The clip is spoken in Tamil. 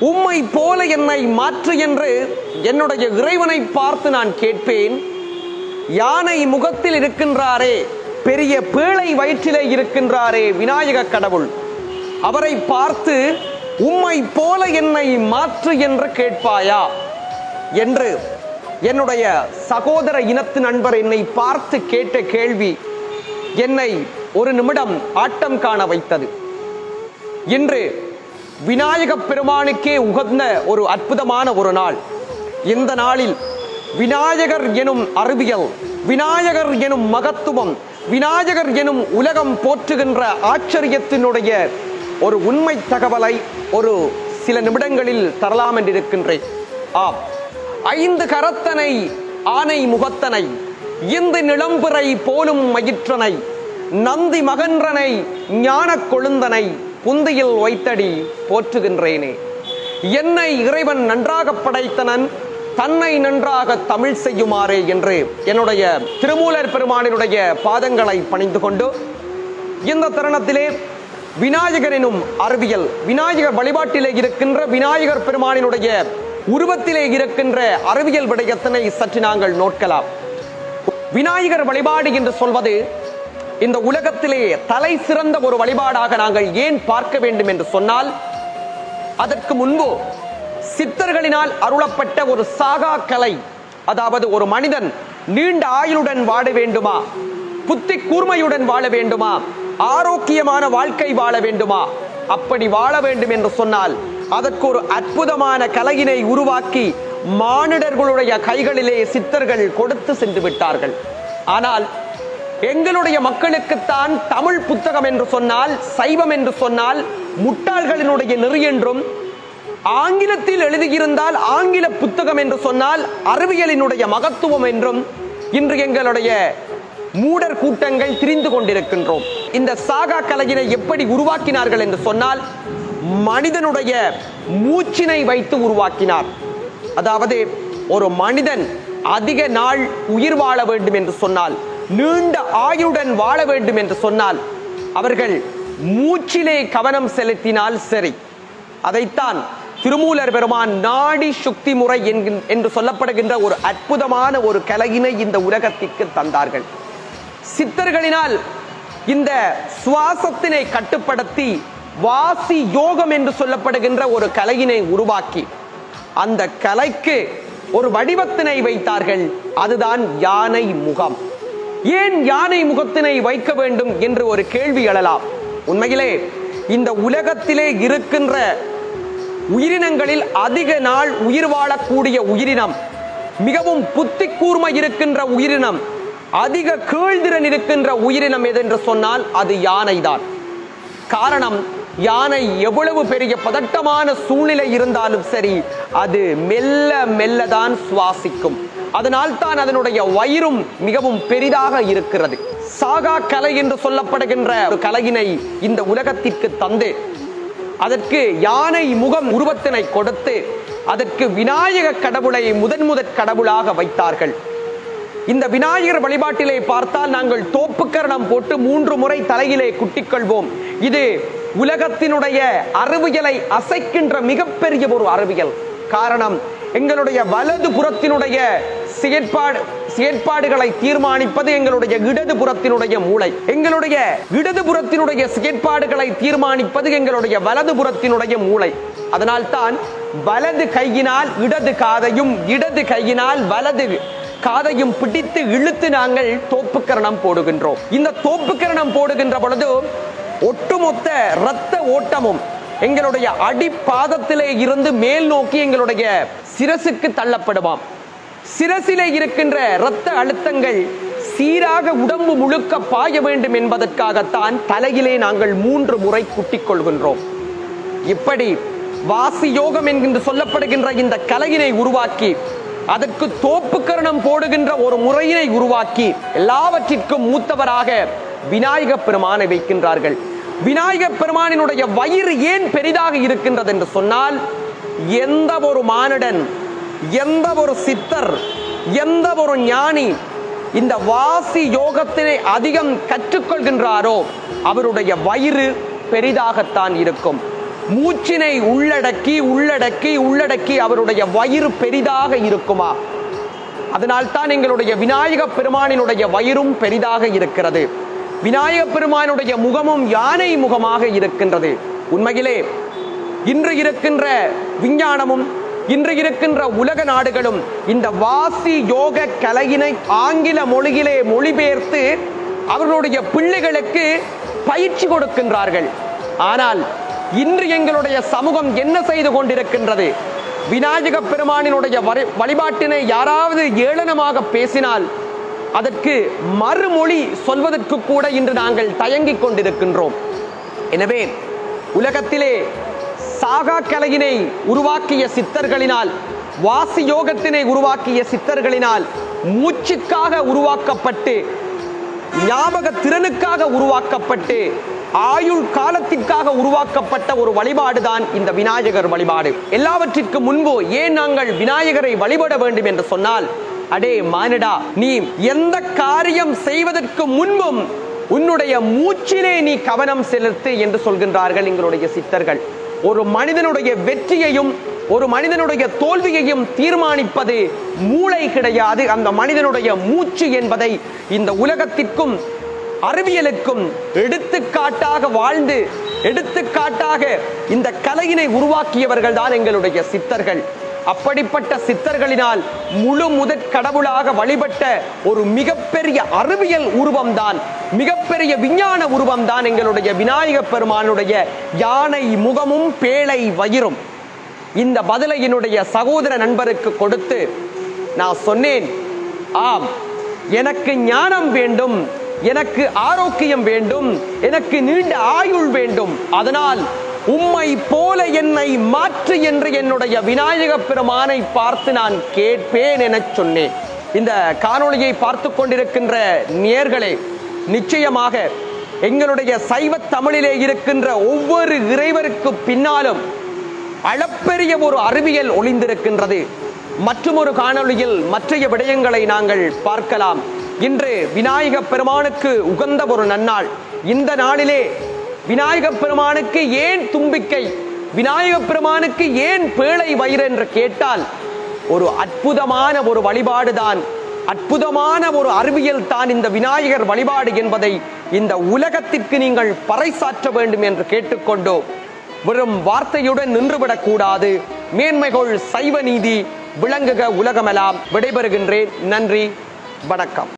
உம்மை போல என்னை மாற்று என்று என்னுடைய இறைவனை பார்த்து நான் கேட்பேன். யானை முகத்தில் இருக்கின்றாரே பெரிய பேழை வயிற்றிலே இருக்கின்றாரே விநாயக கடவுள். அவரை பார்த்து உம்மை போல என்னை மாற்று என்று கேட்பாயா? என்று என்னுடைய சகோதர இனத்து நண்பர் என்னை பார்த்து கேட்ட கேள்வி என்னை ஒரு நிமிடம் ஆட்டம் காண வைத்தது. இன்று விநாயகப் பெருமானுக்கே உகந்த ஒரு அற்புதமான ஒரு நாள். இந்த நாளில் விநாயகர் எனும் அறிவியல் விநாயகர் எனும் மகத்துவம் விநாயகர் எனும் உலகம் போற்றுகின்ற ஆச்சரியத்தினுடைய ஒரு உண்மை தகவலை ஒரு சில நிமிடங்களில் தரலாம் என்றிருக்கின்றேன். ஆம். ஐந்து கரத்தனை ஆனை முகத்தனை இந்து நிலம்புரை போலும் மயிற்றனை நந்தி மகன்றனை ஞான கொழுந்தனை புந்தியில் வைத்தடி போற்றுகின்றேனே. என்னை இறைவன் நன்றாக படைத்தனன் தன்னை நன்றாக தமிழ் செய்யுமாறே என்று என்னுடைய திருமூலர் பெருமானினுடைய பாதங்களை பணிந்து கொண்டு இந்த தருணத்திலே விநாயகரினும் அறிவியல் விநாயகர் வழிபாட்டிலே இருக்கின்ற விநாயகர் பெருமானினுடைய உருவத்திலே இருக்கின்ற அறிவியல் விடயத்தினை சற்று நாங்கள் நோக்கலாம். விநாயகர் வழிபாடு என்று சொல்வது இந்த உலகத்திலேயே தலை சிறந்த ஒரு வழிபாடாக நாங்கள் ஏன் பார்க்க வேண்டும் என்று சொன்னால் அதற்கு முன்பு சித்தர்களினால் அருளப்பட்ட ஒரு சாகா கலை அதாவது ஒரு மனிதன் நீண்ட ஆயுளுடன் வாழ வேண்டுமா? புத்தி கூர்மையுடன் வாழ வேண்டுமா? ஆரோக்கியமான வாழ்க்கை வாழ வேண்டுமா? அப்படி வாழ வேண்டும் என்று சொன்னால் அதற்கு ஒரு அற்புதமான கலையினை உருவாக்கி மானிடர்களுடைய கைகளிலே சித்தர்கள் கொடுத்து சென்று விட்டார்கள். ஆனால் எங்களுடைய மக்களுக்குத்தான் தமிழ் புத்தகம் என்று சொன்னால் சைவம் என்று சொன்னால் முட்டாள்களினுடைய நெறி என்றும் ஆங்கிலத்தில் எழுதியிருந்தால் ஆங்கில புத்தகம் என்று சொன்னால் அறிவியலினுடைய மகத்துவம் என்றும் இன்று எங்களுடைய மூடர் கூட்டங்கள் திரிந்து கொண்டிருக்கின்றோம். இந்த சாகா கலையினை எப்படி உருவாக்கினார்கள் என்று சொன்னால் மனிதனுடைய மூச்சினை வைத்து உருவாக்கினார். அதாவது ஒரு மனிதன் அதிக நாள் உயிர் வாழ வேண்டும் என்று சொன்னால் நீண்ட ஆயுடன் வாழ வேண்டும் என்று சொன்னால் அவர்கள் மூச்சிலே கவனம் செலுத்தினால் சரி. அதைத்தான் திருமூலர் பெருமான் நாடி சுக்தி முறை என்று சொல்லப்படுகின்ற ஒரு அற்புதமான ஒரு கலையினை இந்த உலகத்திற்கு தந்தார்கள். சித்தர்களினால் இந்த சுவாசத்தினை கட்டுப்படுத்தி வாசி யோகம் என்று சொல்லப்படுகின்ற ஒரு கலையினை உருவாக்கி அந்த கலைக்கு ஒரு வடிவத்தினை வைத்தார்கள். அதுதான் யானை முகம். ஏன் யானை முகத்தினை வைக்க வேண்டும் என்று ஒரு கேள்வி எழலாம். உண்மையிலே இந்த உலகத்திலே இருக்கின்ற உயிரினங்களில் அதிக நாள் உயிர் வாழக்கூடிய உயிரினம் மிகவும் புத்தி கூர்மை இருக்கின்ற உயிரினம் அதிக கீழ்திறன் இருக்கின்ற உயிரினம் எதென்று சொன்னால் அது யானைதான். காரணம் யானை எவ்வளவு பெரிய பதட்டமான சூழ்நிலை இருந்தாலும் சரி அது மெல்ல மெல்லதான் சுவாசிக்கும். அதனால் தான் அதனுடைய வயிறும் மிகவும் பெரிதாக இருக்கிறது. சாகா கலை என்று சொல்லப்படுகின்ற ஒரு கலையினை இந்த உலகத்திற்கு தந்து அதற்கு யானை முகம் உருவத்தினை கொடுத்து அதற்கு விநாயக கடவுளை முதன் முதற் கடவுளாக வைத்தார்கள். இந்த விநாயகர் வழிபாட்டிலே பார்த்தால் நாங்கள் தோப்புக்கரணம் போட்டு மூன்று முறை தலையிலே குட்டிக்கொள்வோம். இது உலகத்தினுடைய அறிவியலை அசைக்கின்ற மிகப்பெரிய ஒரு அறிவியல் காரணம் எங்களுடைய வலது புறத்தினுடைய செயற்பாடு செயற்பாடுகளை தீர்மானிப்பது எங்களுடைய இடது புறத்தினுடைய மூளை. எங்களுடைய இடது புறத்தினுடைய செயற்பாடுகளை தீர்மானிப்பது எங்களுடைய வலது புறத்தினுடைய மூளை. அதனால் தான் வலது கையினால் இடது காதையும் இடது கையினால் வலது காதையும் பிடித்து இழுத்து நாங்கள் தோப்புக்கரணம் போடுகின்றோம். இந்த தோப்புக்கரணம் போடுகின்ற பொழுது ஒட்டுமொத்த இரத்த ஓட்டமும் எங்களுடைய அடிப்பாதத்திலே இருந்து மேல் நோக்கி எங்களுடைய சிரசுக்கு தள்ளப்படுமாம். சிரசிலே இருக்கின்ற இரத்த அழுத்தங்கள் சீராக உடம்பு முழுக்க பாய வேண்டும் என்பதற்காகத்தான் தலையிலே நாங்கள் மூன்று முறை குட்டிக் கொள்கின்றோம். இப்படி வாசி யோகம் என்கின்ற சொல்லப்படுகின்ற இந்த கலையினை உருவாக்கி அதற்கு தோப்புக்கரணம் போடுகின்ற ஒரு முறையினை உருவாக்கி எல்லாவற்றிற்கும் மூத்தவராக விநாயக பெருமானை வைக்கின்றார்கள். விநாயக பெருமானினுடைய வயிறு ஏன் பெரிதாக இருக்கின்றது என்று சொன்னால் எந்த ஒரு மானிடன் எந்த ஒரு சித்தர் எந்த ஒரு ஞானி இந்த வாசி யோகத்தினை அதிகம் கற்றுக்கொள்கின்றாரோ அவருடைய வயிறு பெரிதாகத்தான் இருக்கும். மூச்சினை உள்ளடக்கி உள்ளடக்கி உள்ளடக்கி அவருடைய வயிறு பெரிதாக இருக்குமா? அதனால்தான் எங்களுடைய விநாயக பெருமானினுடைய வயிறும் பெரிதாக இருக்கிறது. விநாயக பெருமானுடைய முகமும் யானை முகமாக இருக்கின்றது. உண்மையிலே இன்று இருக்கின்ற விஞ்ஞானமும் இன்று இருக்கின்ற உலக நாடுகளும் இந்த வாசி யோக கலையினை ஆங்கில மொழியிலே மொழிபெயர்த்து அவர்களுடைய பிள்ளைகளுக்கு பயிற்சி கொடுக்கின்றார்கள். ஆனால் இன்று எங்களுடைய சமூகம் என்ன செய்து கொண்டிருக்கின்றது? விநாயக பெருமானினுடைய வரி- வழிபாட்டினை யாராவது ஏளனமாக பேசினால் அதற்கு மறுமொழி சொல்வதற்கு கூட இன்று நாங்கள் தயங்கிக் கொண்டிருக்கின்றோம். எனவே உலகத்திலே சாகா கலையினை உருவாக்கிய சித்தர்களினால் வாசி யோகத்தினை உருவாக்கிய சித்தர்களினால் மூச்சுக்காக உருவாக்கப்பட்டு ஞாபக திறனுக்காக உருவாக்கப்பட்டு ஆயுள் காலத்திற்காக உருவாக்கப்பட்ட ஒரு வழிபாடுதான் இந்த விநாயகர் வழிபாடு. எல்லாவற்றிற்கு முன்பு ஏன் நாங்கள் விநாயகரை வழிபட வேண்டும் என்று சொன்னால் அடே மானிடா நீ எந்த காரியம் செய்வதற்கு முன்பும் உன்னுடைய மூச்சிலே நீ கவனம் செலுத்து என்று சொல்கின்றார்கள் எங்களுடைய சித்தர்கள். ஒரு மனிதனுடைய வெற்றியையும் ஒரு மனிதனுடைய தோல்வியையும் தீர்மானிப்பது மூளை கிடையாது. அந்த மனிதனுடைய மூச்சு என்பதை இந்த உலகத்திற்கும் அறிவியலுக்கும் எடுத்துக்காட்டாக வாழ்ந்து எடுத்துக்காட்டாக இந்த கலையினை உருவாக்கியவர்கள் தான் எங்களுடைய சித்தர்கள். அப்படிப்பட்ட சித்தர்களினால் முழு முதற் கடவுளாக வழிபட்ட ஒரு மிகப்பெரிய அறிவியல் உருவம்தான் மிகப்பெரிய விஞ்ஞான உருவம்தான் எங்களுடைய விநாயக பெருமானுடைய யானை முகமும் பேழை வயிறும். இந்த பதிலை என்னுடைய சகோதர நண்பருக்கு கொடுத்து நான் சொன்னேன் ஆம் எனக்கு ஞானம் வேண்டும் எனக்கு ஆரோக்கியம் வேண்டும் எனக்கு நீண்ட ஆயுள் வேண்டும். அதனால் உம்மை போல என்னை மாற்று என்று என்னுடைய விநாயக பெருமானை பார்த்து நான் கேட்பேன் என சொன்னேன். இந்த காணொளியை பார்த்து கொண்டிருக்கின்ற நேர்களே நிச்சயமாக எங்களுடைய சைவ தமிழிலே இருக்கின்ற ஒவ்வொரு இறைவருக்கு பின்னாலும் அளப்பெரிய ஒரு அறிவியல் ஒளிந்திருக்கின்றது. மற்றும் ஒரு காணொளியில் மற்றைய விடயங்களை நாங்கள் பார்க்கலாம். இன்று விநாயக பெருமானுக்கு உகந்த ஒரு நன்னாள். இந்த நாளிலே விநாயக பெருமானுக்கு ஏன் தும்பிக்கை? விநாயக பெருமானுக்கு ஏன் பேழை வயிறு என்று கேட்டால் ஒரு அற்புதமான ஒரு வழிபாடுதான் அற்புதமான ஒரு அறிவியல் தான் இந்த விநாயகர் வழிபாடு என்பதை இந்த உலகத்திற்கு நீங்கள் பறைசாற்ற வேண்டும் என்று கேட்டுக்கொண்டோ. வெறும் வார்த்தையுடன் நின்றுவிடக் கூடாது. மேன்மைகள் சைவ நீதி விளங்குக உலகமெல்லாம் விடைபெறுகின்றேன். நன்றி. வணக்கம்.